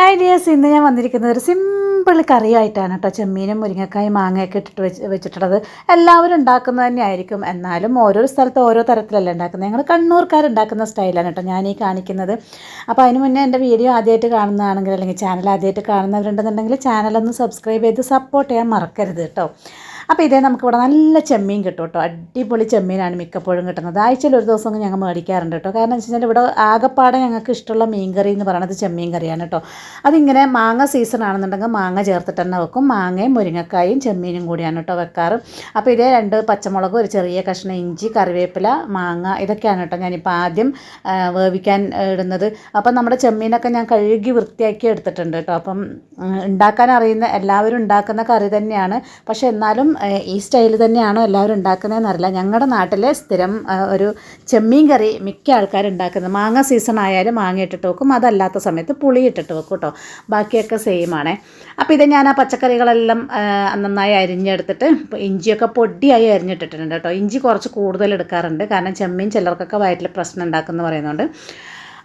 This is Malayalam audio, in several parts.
ഹായ് ഇന്ന് ഞാൻ വന്നിരിക്കുന്നത് ഒരു സിമ്പിൾ കറിയായിട്ടാണ് കേട്ടോ. ചെമ്മീനും മുരിങ്ങക്കായും മാങ്ങയൊക്കെ ഇട്ടിട്ട് വെച്ച് വെച്ചിട്ടുള്ളത്. എല്ലാവരും ഉണ്ടാക്കുന്നത് തന്നെയായിരിക്കും. എന്നാലും ഓരോ സ്ഥലത്ത് ഓരോ തരത്തിലല്ല ഉണ്ടാക്കുന്നത്. ഞങ്ങൾ കണ്ണൂർക്കാർ ഉണ്ടാക്കുന്ന സ്റ്റൈലാണ് കേട്ടോ. ഞാൻ ഈ കാണിക്കുന്നത്. അപ്പോൾ അതിന് മുന്നേ എന്റെ വീഡിയോ ആദ്യമായിട്ട് കാണുന്നതാണെങ്കിൽ അല്ലെങ്കിൽ ചാനൽ ആദ്യമായിട്ട് കാണുന്നവരുണ്ടെന്നുണ്ടെങ്കിൽ ചാനലൊന്ന് സബ്സ്ക്രൈബ് ചെയ്ത് സപ്പോർട്ട് ചെയ്യാൻ മറക്കരുത് കേട്ടോ. അപ്പോൾ ഇതേ നമുക്കിവിടെ നല്ല ചെമ്മീൻ കിട്ടും കേട്ടോ. അടിപൊളി ചെമ്മീനാണ് മിക്കപ്പോഴും കിട്ടുന്നത്. ആഴ്ചയിൽ ഒരു ദിവസം ഞങ്ങൾ മേടിക്കാറുണ്ട് കേട്ടോ. കാരണം എന്ന് വെച്ച് കഴിഞ്ഞാൽ ഇവിടെ ആകപ്പാടെ ഞങ്ങൾക്ക് ഇഷ്ടമുള്ള മീൻ കറി എന്ന് പറയുന്നത് ചെമ്മീൻ കറിയാണ് കേട്ടോ. അതിങ്ങനെ മാങ്ങ സീസൺ ആണെന്നുണ്ടെങ്കിൽ മാങ്ങ ചേർത്തിട്ട് തന്നെ വെക്കും. മാങ്ങയും മുരിങ്ങക്കായും ചെമ്മീനും കൂടിയാണ് കേട്ടോ വെക്കാറ്. അപ്പോൾ ഇതേ രണ്ട് പച്ചമുളക് ഒരു ചെറിയ കഷ്ണം ഇഞ്ചി കറിവേപ്പില മാങ്ങ ഇതൊക്കെയാണ് കേട്ടോ ഞാനിപ്പോൾ ആദ്യം വേവിക്കാൻ ഇടുന്നത്. അപ്പം നമ്മുടെ ചെമ്മീനൊക്കെ ഞാൻ കഴുകി വൃത്തിയാക്കി എടുത്തിട്ടുണ്ട് കേട്ടോ. അപ്പം ഉണ്ടാക്കാൻ അറിയുന്ന എല്ലാവരും ഉണ്ടാക്കുന്ന കറി തന്നെയാണ്. പക്ഷേ എന്നാലും ഈ സ്റ്റൈൽ തന്നെയാണോ എല്ലാവരും ഉണ്ടാക്കുന്നതെന്ന് അറിയില്ല ഞങ്ങളുടെ നാട്ടിലെ സ്ഥിരം ഒരു ചെമ്മീൻ കറി മിക്ക ആൾക്കാരും ഉണ്ടാക്കുന്നത് മാങ്ങ സീസൺ ആയാലും മാങ്ങ ഇട്ടിട്ട് വെക്കും. അതല്ലാത്ത സമയത്ത് പുളി ഇട്ടിട്ട് വെക്കും കേട്ടോ ബാക്കിയൊക്കെ സെയിം ആണേ. അപ്പോൾ ഇത് ഞാൻ ആ പച്ചക്കറികളെല്ലാം നന്നായി അരിഞ്ഞെടുത്തിട്ട് ഇഞ്ചിയൊക്കെ പൊടിയായി അരിഞ്ഞിട്ടിട്ടുണ്ട് കേട്ടോ ഇഞ്ചി കുറച്ച് കൂടുതൽ എടുക്കാറുണ്ട്. കാരണം ചെമ്മീൻ ചിലർക്കൊക്കെ വയറ്റിൽ പ്രശ്നം ഉണ്ടാക്കുമെന്ന് പറയുന്നുണ്ട്.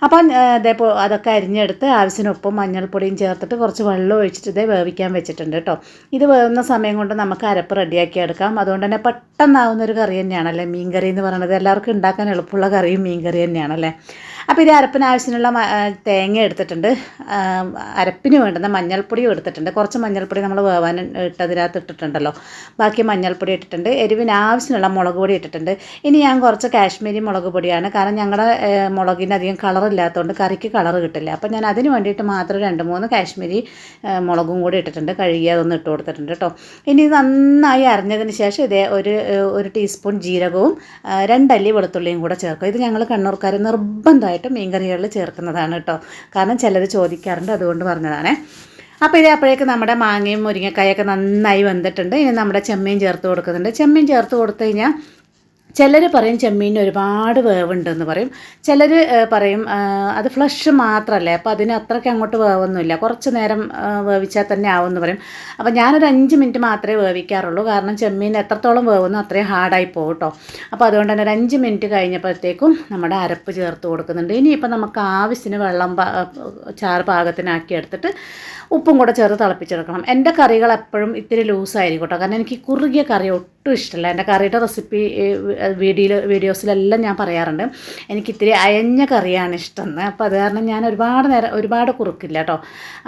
അപ്പം ഇതേപോ അതൊക്കെ അരിഞ്ഞെടുത്ത് ആവശ്യത്തിനൊപ്പം മഞ്ഞൾപ്പൊടിയും ചേർത്തിട്ട് കുറച്ച് വെള്ളം ഒഴിച്ചിട്ട് ഇതേ വേവിക്കാൻ വെച്ചിട്ടുണ്ട് കേട്ടോ. ഇത് വേവുന്ന സമയം കൊണ്ട് നമുക്ക് അരപ്പ് റെഡിയാക്കി എടുക്കാം. അതുകൊണ്ട് തന്നെ പെട്ടെന്നാവുന്ന ഒരു കറി തന്നെയാണല്ലേ മീൻ കറി എന്ന് പറയുന്നത്. എല്ലാവർക്കും ഉണ്ടാക്കാൻ എളുപ്പമുള്ള കറിയും മീൻ കറി തന്നെയാണല്ലേ? അപ്പോൾ ഇത് അരപ്പിന് ആവശ്യത്തിനുള്ള തേങ്ങ എടുത്തിട്ടുണ്ട്. അരപ്പിന് വേണ്ടുന്ന മഞ്ഞൾപ്പൊടിയും എടുത്തിട്ടുണ്ട്. കുറച്ച് മഞ്ഞൾപ്പൊടി നമ്മൾ വേവാൻ ഇട്ടതിനകത്ത് ഇട്ടിട്ടുണ്ടല്ലോ. ബാക്കി മഞ്ഞൾപ്പൊടി ഇട്ടിട്ടുണ്ട്. എരിവിന് ആവശ്യത്തിനുള്ള മുളക് പൊടി ഇട്ടിട്ടുണ്ട്. ഇനി ഞാൻ കുറച്ച് കാശ്മീരി മുളക് പൊടിയാണ്. കാരണം ഞങ്ങളുടെ മുളകിന് അധികം കളറില്ലാത്തതുകൊണ്ട് കറിക്ക് കളർ കിട്ടില്ല. അപ്പോൾ ഞാൻ അതിന് വേണ്ടിയിട്ട് മാത്രം രണ്ട് മൂന്ന് കാശ്മീരി മുളകും കൂടി ഇട്ടിട്ടുണ്ട്. കഴുകി അതൊന്ന് ഇട്ട് കൊടുത്തിട്ടുണ്ട് കേട്ടോ. ഇനി നന്നായി അറിഞ്ഞതിന് ശേഷം ഇതേ ഒരു ഒരു ടീസ്പൂൺ ജീരകവും രണ്ടല്ലി വെളുത്തുള്ളിയും കൂടെ ചേർക്കും. ഇത് ഞങ്ങൾ കണ്ണൂർക്കാർ നിർബന്ധമായിട്ടും മീൻകറികളിൽ ചേർക്കുന്നതാണ് കേട്ടോ കാരണം ചിലർ ചോദിക്കാറുണ്ട് അതുകൊണ്ട് പറഞ്ഞതാണ്. അപ്പോൾ ഇത് അപ്പോഴേക്ക് നമ്മുടെ മാങ്ങയും മുരിങ്ങക്കായൊക്കെ നന്നായി വന്നിട്ടുണ്ട് ഇനി നമ്മുടെ ചെമ്മീൻ ചേർത്ത് കൊടുക്കുന്നുണ്ട്. ചെമ്മീൻ ചേർത്ത് കൊടുത്തു കഴിഞ്ഞാൽ ചിലർ പറയും ചെമ്മീനിന് ഒരുപാട് വേവുണ്ടെന്ന് പറയും. ചിലർ പറയും അത് ഫ്ലഷ് മാത്രമല്ലേ അപ്പോൾ അതിന് അത്രയ്ക്ക് അങ്ങോട്ട് വേവൊന്നുമില്ല. കുറച്ച് നേരം വേവിച്ചാൽ തന്നെ ആവുമെന്ന് പറയും. അപ്പോൾ ഞാനൊരു അഞ്ച് മിനിറ്റ് മാത്രമേ വേവിക്കാറുള്ളൂ. കാരണം ചെമ്മീൻ എത്രത്തോളം വേവുന്നു അത്രയും ഹാർഡായി പോകും കേട്ടോ. അപ്പോൾ അതുകൊണ്ട് തന്നെ ഒരു അഞ്ച് മിനിറ്റ് കഴിഞ്ഞപ്പോഴത്തേക്കും നമ്മുടെ അരപ്പ് ചേർത്ത് കൊടുക്കുന്നുണ്ട്. ഇനിയിപ്പോൾ നമുക്ക് ആവശ്യത്തിന് വെള്ളം ചാറ് പാകത്തിനാക്കി എടുത്തിട്ട് ഉപ്പും കൂടെ ചേർത്ത് തിളപ്പിച്ചെടുക്കണം. എന്റെ കറികൾ എപ്പോഴും ഇത്തിരി ലൂസായിരിക്കും കേട്ടോ. കാരണം എനിക്ക് കുറുകിയ കറി ഒട്ടും ഇഷ്ടമല്ല. എന്റെ കറിയുടെ റെസിപ്പി വീഡിയോ വീഡിയോസിലെല്ലാം ഞാൻ പറയാറുണ്ട്. എനിക്ക് ഇത്തിരി അയഞ്ഞ കറിയാണ് ഇഷ്ടം അപ്പോൾ അത് കാരണം ഞാൻ ഒരുപാട് നേരം ഒരുപാട് കുറുക്കില്ല കേട്ടോ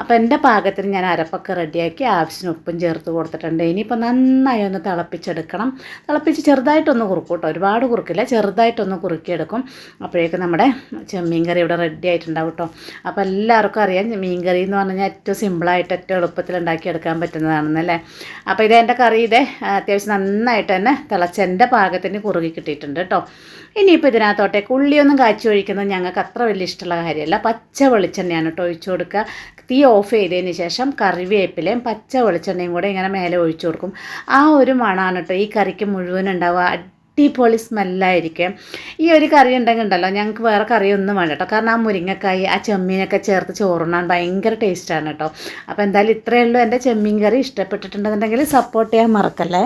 അപ്പോൾ എന്റെ പാകത്തിന് ഞാൻ അരപ്പൊക്കെ റെഡിയാക്കി ആവശ്യത്തിന് ഉപ്പും ചേർത്ത് കൊടുത്തിട്ടുണ്ട്. ഇനിയിപ്പോൾ നന്നായി ഒന്ന് തിളപ്പിച്ചെടുക്കണം. തിളപ്പിച്ച് ചെറുതായിട്ടൊന്ന് കുറുക്കും കേട്ടോ ഒരുപാട് കുറുക്കില്ല. ചെറുതായിട്ടൊന്ന് കുറുക്കിയെടുക്കും. അപ്പോഴേക്കും നമ്മുടെ ചെമ്മീൻ കറി ഇവിടെ റെഡി ആയിട്ടുണ്ടാവും കേട്ടോ അപ്പോൾ എല്ലാവർക്കും അറിയാം മീൻ കറി എന്ന് പറഞ്ഞു കഴിഞ്ഞാൽ ഏറ്റവും സിമ്പിളായിട്ട് ഏറ്റവും എളുപ്പത്തിൽ ഉണ്ടാക്കിയെടുക്കാൻ പറ്റുന്നതാണെന്നല്ലേ അപ്പോൾ ഇത് എന്റെ കറി. ഇതേ അത്യാവശ്യം നന്നായിട്ട് തന്നെ തിളച്ച് എന്റെ പാകത്തിന് കുറുകി കിട്ടിയിട്ടുണ്ട് കേട്ടോ ഇനിയിപ്പോൾ ഇതിനകത്തോട്ടേക്ക് ഉള്ളിയൊന്നും കാച്ചി ഒഴിക്കുന്നത് ഞങ്ങൾക്ക് അത്ര വലിയ ഇഷ്ടമുള്ള കാര്യമല്ല. പച്ച വെളിച്ചെണ്ണയാണ് കേട്ടോ ഒഴിച്ചു കൊടുക്കുക. തീ ഓഫ് ചെയ്തതിന് ശേഷം കറിവേപ്പിലയും പച്ച വെളിച്ചെണ്ണയും കൂടെ ഇങ്ങനെ മേലെ ഒഴിച്ചു കൊടുക്കും. ആ ഒരു മണമാണ് കേട്ടോ ഈ കറിക്ക് മുഴുവൻ ഉണ്ടാവുക. അടിപൊളി സ്മെല്ലായിരിക്കും. ഈ ഒരു കറി ഉണ്ടെങ്കിൽ ഉണ്ടല്ലോ ഞങ്ങൾക്ക് വേറെ കറിയൊന്നും വേണ്ട കേട്ടോ കാരണം ആ മുരിങ്ങക്കായി ആ ചെമ്മീനൊക്കെ ചേർത്ത് ചോറുണ്ണാൻ ഭയങ്കര ടേസ്റ്റാണ് കേട്ടോ അപ്പോൾ എന്തായാലും ഇത്രയേ ഉള്ളൂ. എന്റെ ചെമ്മീൻ കറി ഇഷ്ടപ്പെട്ടിട്ടുണ്ടെന്നുണ്ടെങ്കിൽ സപ്പോർട്ട് ചെയ്യാൻ മറക്കല്ലേ?